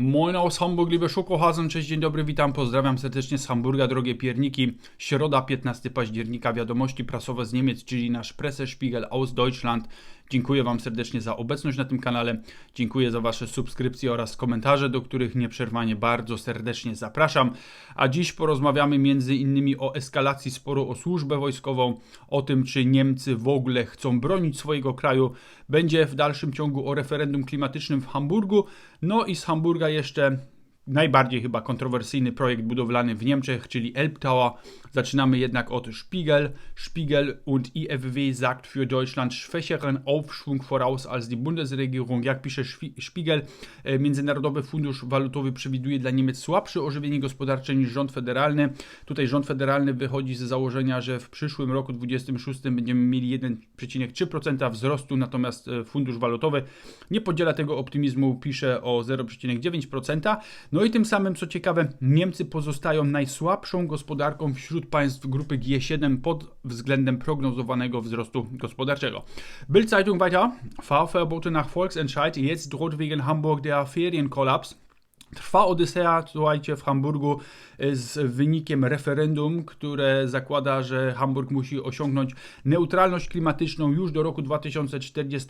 Moin aus Hamburg, liebe Schokohasen, cześć, dzień dobry, witam, pozdrawiam serdecznie z Hamburga, drogie pierniki. Środa, 15 października, wiadomości prasowe z Niemiec, czyli nasz Pressespiegel aus Deutschland. Dziękuję Wam serdecznie za obecność na tym kanale, dziękuję za Wasze subskrypcje oraz komentarze, do których nieprzerwanie bardzo serdecznie zapraszam. A dziś porozmawiamy między innymi o eskalacji sporu o służbę wojskową, o tym, czy Niemcy w ogóle chcą bronić swojego kraju. Będzie w dalszym ciągu o referendum klimatycznym w Hamburgu, no i z Hamburga jeszcze najbardziej chyba kontrowersyjny projekt budowlany w Niemczech, czyli Elb Tower. Zaczynamy jednak od Spiegel. Spiegel und IFW sagt für Deutschland schwächeren Aufschwung voraus als die Bundesregierung. Jak pisze Spiegel, e, Międzynarodowy Fundusz Walutowy przewiduje dla Niemiec słabsze ożywienie gospodarcze niż rząd federalny. Tutaj rząd federalny wychodzi z założenia, że w przyszłym roku 2026 będziemy mieli 1,3% wzrostu, natomiast e, Fundusz Walutowy nie podziela tego optymizmu, pisze o 0,9%. No i tym samym, co ciekawe, Niemcy pozostają najsłabszą gospodarką wśród państw grupy G7 pod względem prognozowanego wzrostu gospodarczego. Bild Zeitung weiter. Fahrverbote nach Volksentscheid. Jetzt droht wegen Hamburg der Ferienkollaps. Trwa Odyseja, słuchajcie, w Hamburgu z wynikiem referendum, które zakłada, że Hamburg musi osiągnąć neutralność klimatyczną już do roku 2040.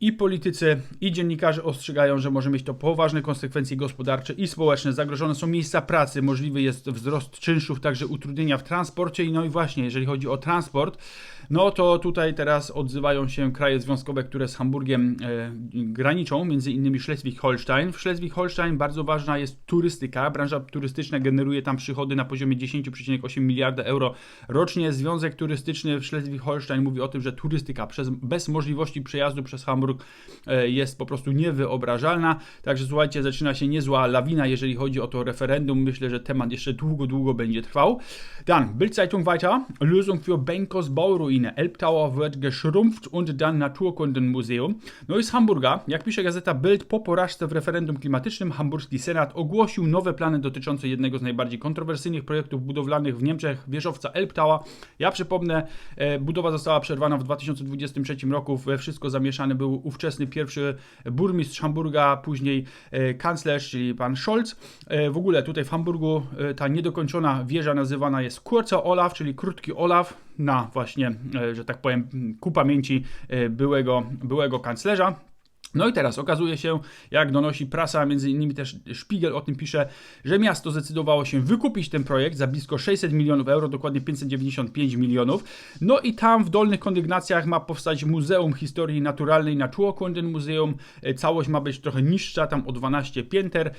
I politycy, i dziennikarze ostrzegają, że może mieć to poważne konsekwencje gospodarcze i społeczne. Zagrożone są miejsca pracy, możliwy jest wzrost czynszów, także utrudnienia w transporcie. I no i właśnie, jeżeli chodzi o transport, no to tutaj teraz odzywają się kraje związkowe, które z Hamburgiem e, graniczą, między innymi Schleswig-Holstein. W Schleswig-Holstein bardzo ważna jest turystyka. Branża turystyczna generuje tam przychody na poziomie 10,8 miliarda euro rocznie. Związek turystyczny w Schleswig-Holstein mówi o tym, że turystyka przez, bez możliwości przejazdu przez Hamburg e, jest po prostu niewyobrażalna. Także słuchajcie, zaczyna się niezła lawina, jeżeli chodzi o to referendum. Myślę, że temat jeszcze długo, długo będzie trwał. Dan, Bildzeitung weiter. Lösung für Benkos Bauruin. Ruine. Elbtower wird geschrumpft und dann Naturkundenmuseum. No i z Hamburga, jak pisze gazeta Bild, po porażce w referendum klimatycznym hamburski senat ogłosił nowe plany dotyczące jednego z najbardziej kontrowersyjnych projektów budowlanych w Niemczech, wieżowca Elbtower. Ja przypomnę, e, budowa została przerwana w 2023 roku. We wszystko zamieszany był ówczesny pierwszy burmistrz Hamburga, później e, kanclerz, czyli pan Scholz. E, w ogóle tutaj w Hamburgu e, ta niedokończona wieża nazywana jest Kurzer Olaf, czyli krótki Olaf na właśnie, że tak powiem, ku pamięci byłego, byłego kanclerza. No i teraz okazuje się, jak donosi prasa, między innymi też Spiegel o tym pisze, że miasto zdecydowało się wykupić ten projekt za blisko 600 milionów euro, dokładnie 595 milionów. No i tam w dolnych kondygnacjach ma powstać Muzeum Historii Naturalnej Naturkunden Muzeum. E, całość ma być trochę niższa, tam o 12 pięter.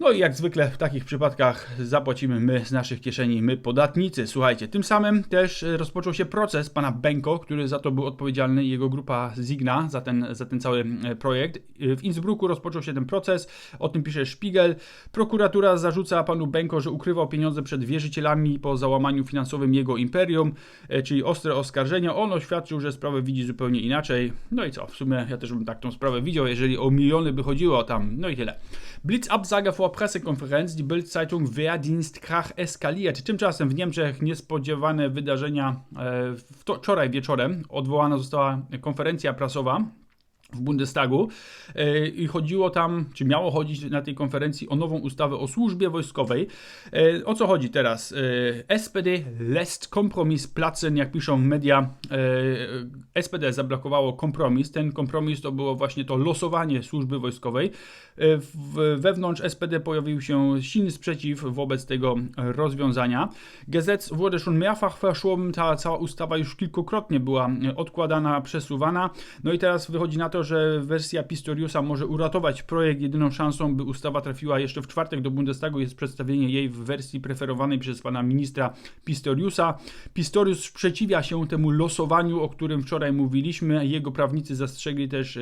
No i jak zwykle w takich przypadkach zapłacimy my z naszych kieszeni, my podatnicy. Słuchajcie, tym samym też e, rozpoczął się proces pana Benko, który za to był odpowiedzialny, jego grupa Zigna za ten, za ten cały e, projekt. E, w Innsbrucku rozpoczął się ten proces, o tym pisze Spiegel. Prokuratura zarzuca panu Benko, że ukrywał pieniądze przed wierzycielami po załamaniu finansowym jego imperium, czyli ostre oskarżenia. On oświadczył, że sprawę widzi zupełnie inaczej. No i co, w sumie ja też bym tak tą sprawę widział, jeżeli o miliony by chodziło tam, no i tyle. Blitzabsage vor Pressekonferenz, die Bild-Zeitung Wehrdienstkrach eskaliert. Tymczasem w Niemczech niespodziewane wydarzenia e, wczoraj wieczorem odwołana została konferencja prasowa w Bundestagu e, i chodziło tam, czy miało chodzić na tej konferencji o nową ustawę o służbie wojskowej. E, o co chodzi teraz? E, SPD lässt Kompromiss platzen, jak piszą media. SPD zablokowało kompromis. Ten kompromis to było właśnie to losowanie służby wojskowej. Wewnątrz SPD pojawił się silny sprzeciw wobec tego rozwiązania. Gesetz wurde schon mehrfach verschoben. Ta cała ustawa już kilkukrotnie była odkładana, przesuwana. No i teraz wychodzi na to, że wersja Pistoriusa może uratować projekt. Jedyną szansą, by ustawa trafiła jeszcze w czwartek do Bundestagu jest przedstawienie jej w wersji preferowanej przez pana ministra Pistoriusa. Pistorius sprzeciwia się temu losowaniu, o którym wczoraj mówiliśmy. Jego prawnicy zastrzegli też,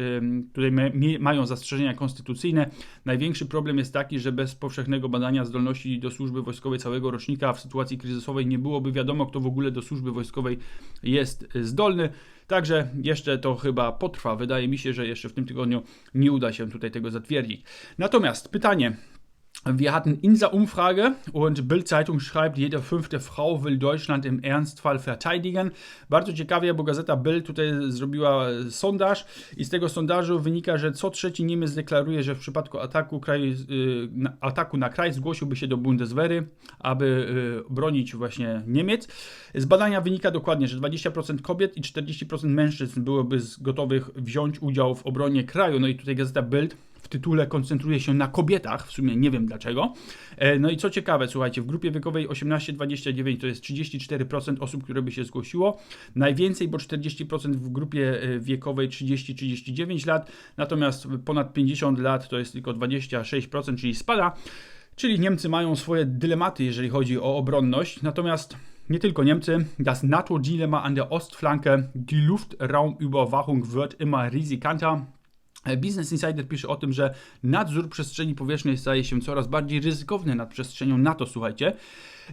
tutaj mają zastrzeżenia konstytucyjne. Największy problem jest taki, że bez powszechnego badania zdolności do służby wojskowej całego rocznika w sytuacji kryzysowej nie byłoby wiadomo, kto w ogóle do służby wojskowej jest zdolny. Także jeszcze to chyba potrwa. Wydaje mi się, że jeszcze w tym tygodniu nie uda się tutaj tego zatwierdzić. Natomiast pytanie, Wir hatten Insa-Umfrage und Bild-Zeitung schreibt, jede fünfte Frau will Deutschland im Ernstfall verteidigen. Bardzo ciekawie, bo gazeta Bild tutaj zrobiła sondaż i z tego sondażu wynika, że co trzeci Niemiec deklaruje, że w przypadku ataku, kraj, ataku na kraj zgłosiłby się do Bundeswehry, aby bronić właśnie Niemiec. Z badania wynika dokładnie, że 20% kobiet i 40% mężczyzn byłoby gotowych wziąć udział w obronie kraju. No i tutaj gazeta Bild tytule koncentruje się na kobietach, w sumie nie wiem dlaczego. E, no i co ciekawe, słuchajcie, w grupie wiekowej 18-29 to jest 34% osób, które by się zgłosiło. Najwięcej, bo 40% w grupie e, wiekowej 30-39 lat, natomiast ponad 50 lat to jest tylko 26%, czyli spada. Czyli Niemcy mają swoje dylematy, jeżeli chodzi o obronność. Natomiast nie tylko Niemcy, das NATO-Dilemma an der Ostflanke, die Luftraumüberwachung wird immer riskanter. E, Business Insider pisze o tym, że nadzór przestrzeni powietrznej staje się coraz bardziej ryzykowny nad przestrzenią NATO, słuchajcie.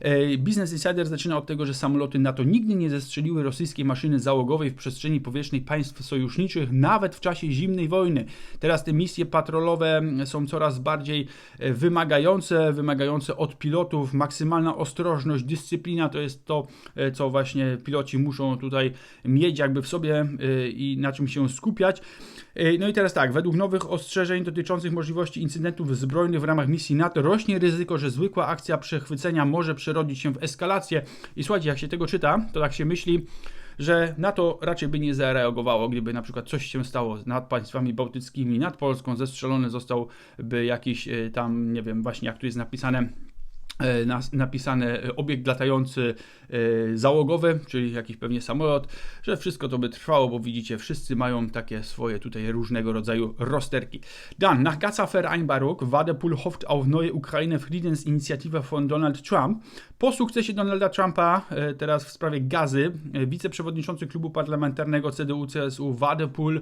E, Business Insider zaczyna od tego, że samoloty NATO nigdy nie zestrzeliły rosyjskiej maszyny załogowej w przestrzeni powietrznej państw sojuszniczych, nawet w czasie zimnej wojny. Teraz te misje patrolowe są coraz bardziej e, wymagające, wymagające od pilotów. Maksymalna ostrożność, dyscyplina to jest to, co właśnie piloci muszą tutaj mieć jakby w sobie i na czym się skupiać. No i teraz tak, według nowych ostrzeżeń dotyczących możliwości incydentów zbrojnych w ramach misji NATO rośnie ryzyko, że zwykła akcja przechwycenia może przerodzić się w eskalację. I słuchajcie, jak się tego czyta, to tak się myśli, że NATO raczej by nie zareagowało, gdyby na przykład coś się stało nad państwami bałtyckimi, nad Polską, zestrzelony zostałby jakiś e, tam, nie wiem, właśnie jak tu jest napisane, E, napisane e, obiekt latający e, załogowy, czyli jakiś pewnie samolot, że wszystko to by trwało, bo widzicie, wszyscy mają takie swoje tutaj różnego rodzaju rozterki. Dann, nach Gaza-Vereinbarung, Wadepool hofft auf neue Ukraine-Friedensinitiative von Donald Trump. Po sukcesie Donalda Trumpa, teraz w sprawie gazy, wiceprzewodniczący klubu parlamentarnego CDU-CSU Wadepool,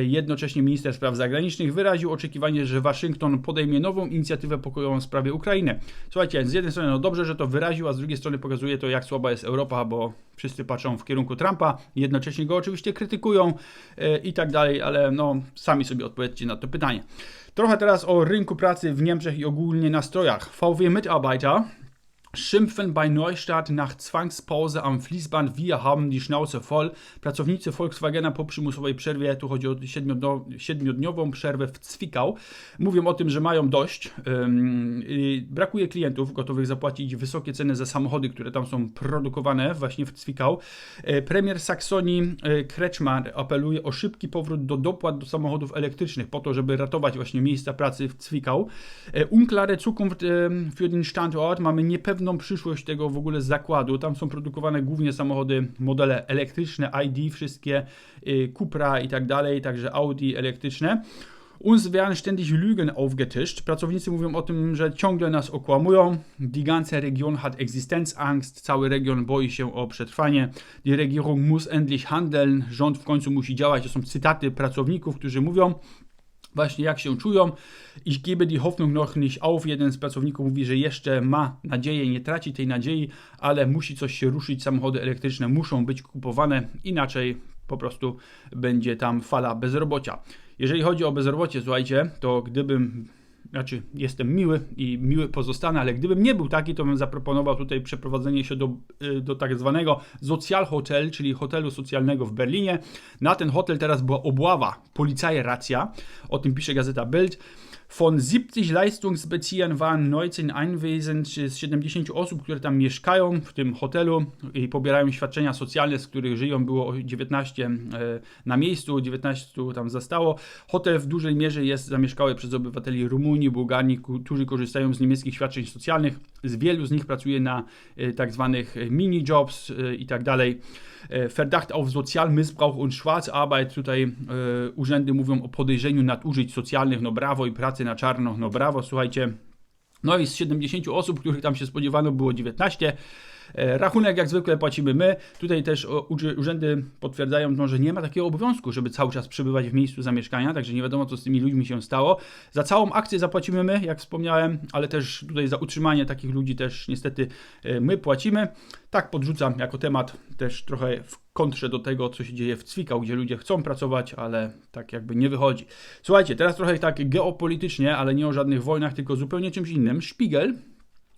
jednocześnie minister spraw zagranicznych, wyraził oczekiwanie, że Waszyngton podejmie nową inicjatywę pokojową w sprawie Ukrainy. Słuchajcie, z jednej strony no dobrze, że to wyraził, a z drugiej strony pokazuje to, jak słaba jest Europa, bo wszyscy patrzą w kierunku Trumpa, jednocześnie go oczywiście krytykują yy, i tak dalej, ale no sami sobie odpowiedzcie na to pytanie. Trochę teraz o rynku pracy w Niemczech i ogólnie nastrojach. VW Mitarbeiter Schimpfen bei Neustart nach Zwangspause am Fließband. Wir haben die Schnauze voll. Pracownicy Volkswagena po przymusowej przerwie, tu chodzi o siedmiodniową przerwę w Zwickau, mówią o tym, że mają dość. Brakuje klientów gotowych zapłacić wysokie ceny za samochody, które tam są produkowane właśnie w Zwickau. E, premier Saksonii e, Kretschmann apeluje o szybki powrót do dopłat do samochodów elektrycznych po to, żeby ratować właśnie miejsca pracy w Zwickau. E, unklare Zukunft für den Standort. Mamy niepewność pewną przyszłość tego w ogóle zakładu. Tam są produkowane głównie samochody, modele elektryczne, ID, wszystkie, y, Cupra i tak dalej, także Audi elektryczne. Uns werden ständig Lügen aufgetischt. Pracownicy mówią o tym, że ciągle nas okłamują. Die ganze Region hat Existenzangst. Cały region boi się o przetrwanie. Die Regierung muss endlich handeln. Rząd w końcu musi działać. To są cytaty pracowników, którzy mówią, właśnie jak się czują. Ich gebe die Hoffnung noch nicht auf. Jeden z pracowników mówi, że jeszcze ma nadzieję, nie traci tej nadziei, ale musi coś się ruszyć. Samochody elektryczne muszą być kupowane, inaczej po prostu będzie tam fala bezrobocia. Jeżeli chodzi o bezrobocie, słuchajcie, to gdybym znaczy jestem miły i miły pozostanę, ale gdybym nie był taki, to bym zaproponował tutaj przeprowadzenie się do, y, do tak zwanego Sozialhotel, czyli hotelu socjalnego w Berlinie. Na ten hotel teraz była obława, policja racja, o tym pisze gazeta Bild. Von 70 Leistungsbeziehern waren 19 anwesend, z 70 osób, które tam mieszkają w tym hotelu i pobierają świadczenia socjalne, z których żyją, było 19 e, na miejscu, 19 tam zostało. Hotel w dużej mierze jest zamieszkały przez obywateli Rumunii, Bułgarii, którzy korzystają z niemieckich świadczeń socjalnych. Z wielu z nich pracuje na e, tak zwanych e, i tak dalej. Verdacht auf Sozialmissbrauch und Schwarzarbeit. Tutaj urzędy mówią o podejrzeniu nadużyć socjalnych, no brawo i pracy na czarno, no brawo, słuchajcie. No i z 70 osób, których tam się spodziewano, było 19. E, Rachunek jak zwykle płacimy my. Tutaj też urzędy potwierdzają, no, że nie ma takiego obowiązku, żeby cały czas przebywać w miejscu zamieszkania, także nie wiadomo, co z tymi ludźmi się stało. Za całą akcję zapłacimy my, jak wspomniałem, ale też tutaj za utrzymanie takich ludzi też niestety e, my płacimy. Tak podrzucam jako temat też trochę w kontrze do tego, co się dzieje w Cwikał, gdzie ludzie chcą pracować, ale tak jakby nie wychodzi. Słuchajcie, teraz trochę tak geopolitycznie, ale nie o żadnych wojnach, tylko zupełnie czymś innym. Spiegel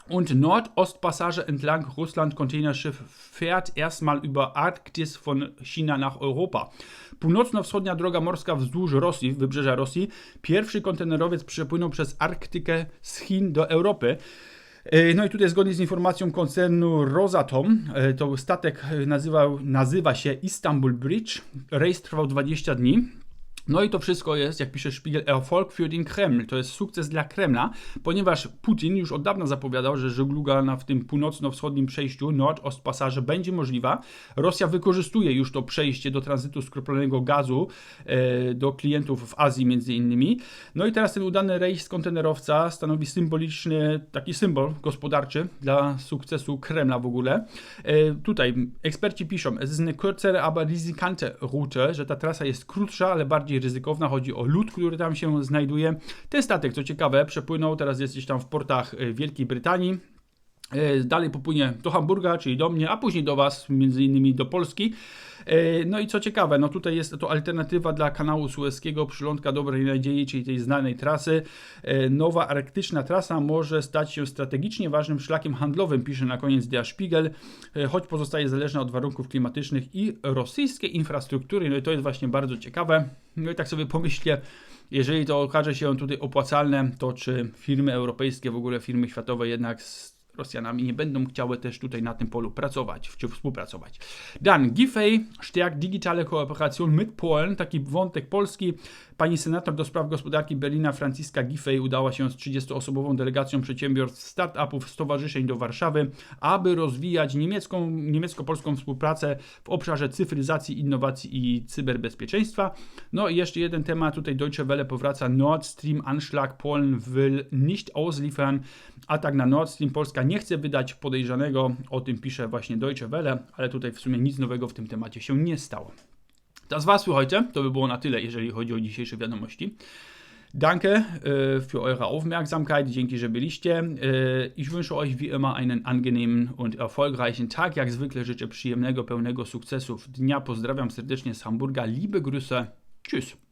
und Nordostpassage entlang Russland-Containerschiff fährt erstmal über Arktis von China nach Europa. Północno-wschodnia droga morska wzdłuż Rosji, wybrzeża Rosji. Pierwszy kontenerowiec przepłynął przez Arktykę z Chin do Europy. E, No i tutaj zgodnie z informacją koncernu Rosatom, e, to statek nazywał, nazywa się Istanbul Bridge. Rejs trwał 20 dni. No i to wszystko jest, jak pisze Spiegel, Erfolg für den Kreml. To jest sukces dla Kremla, ponieważ Putin już od dawna zapowiadał, że żegluga na w tym północno-wschodnim przejściu Nord-Ost-Pasaże będzie możliwa. Rosja wykorzystuje już to przejście do tranzytu skroplonego gazu e, do klientów w Azji między innymi. No i teraz ten udany rejs kontenerowca stanowi symboliczny, taki symbol gospodarczy dla sukcesu Kremla w ogóle. E, tutaj eksperci piszą, es ist eine kürzere, aber riskante Route, że ta trasa jest krótsza, ale bardziej ryzykowna. Chodzi o lód, który tam się znajduje. Ten statek, co ciekawe, przepłynął, teraz jest tam w portach e, Wielkiej Brytanii. E, Dalej popłynie do Hamburga, czyli do mnie, a później do Was, między innymi do Polski. E, No i co ciekawe, no tutaj jest to alternatywa dla kanału Suezkiego, przylądka Dobrej Nadziei, czyli tej znanej trasy. Nowa arktyczna trasa może stać się strategicznie ważnym szlakiem handlowym, pisze na koniec Der Spiegel, choć pozostaje zależna od warunków klimatycznych i rosyjskiej infrastruktury. No i to jest właśnie bardzo ciekawe. No i tak sobie pomyślcie, jeżeli to okaże się tutaj opłacalne, to czy firmy europejskie, w ogóle firmy światowe jednak Rosjanami nie będą chciały też tutaj na tym polu pracować czy współpracować. Dan, Giffey stärkt digitale Kooperation mit Polen, taki wątek polski. Pani senator do spraw gospodarki Berlina Franciska Giffey udała się z 30-osobową delegacją przedsiębiorstw, startupów, stowarzyszeń do Warszawy, aby rozwijać niemiecką, niemiecko-polską współpracę w obszarze cyfryzacji, innowacji i cyberbezpieczeństwa. No i jeszcze jeden temat, tutaj Deutsche Welle powraca, Nord Stream Anschlag Polen will nicht ausliefern, atak na Nord Stream, Polska nie chce wydać podejrzanego, o tym pisze właśnie Deutsche Welle, ale tutaj w sumie nic nowego w tym temacie się nie stało. Das war's für heute. To by było na tyle, jeżeli chodzi o dzisiejsze wiadomości. Danke äh, für eure Aufmerksamkeit. Dzięki, że byliście. Äh, ich wünsche euch wie immer einen angenehmen und erfolgreichen Tag. Jak zwykle życzę przyjemnego, pełnego sukcesów dnia. Pozdrawiam serdecznie z Hamburga. Liebe Grüße. Tschüss.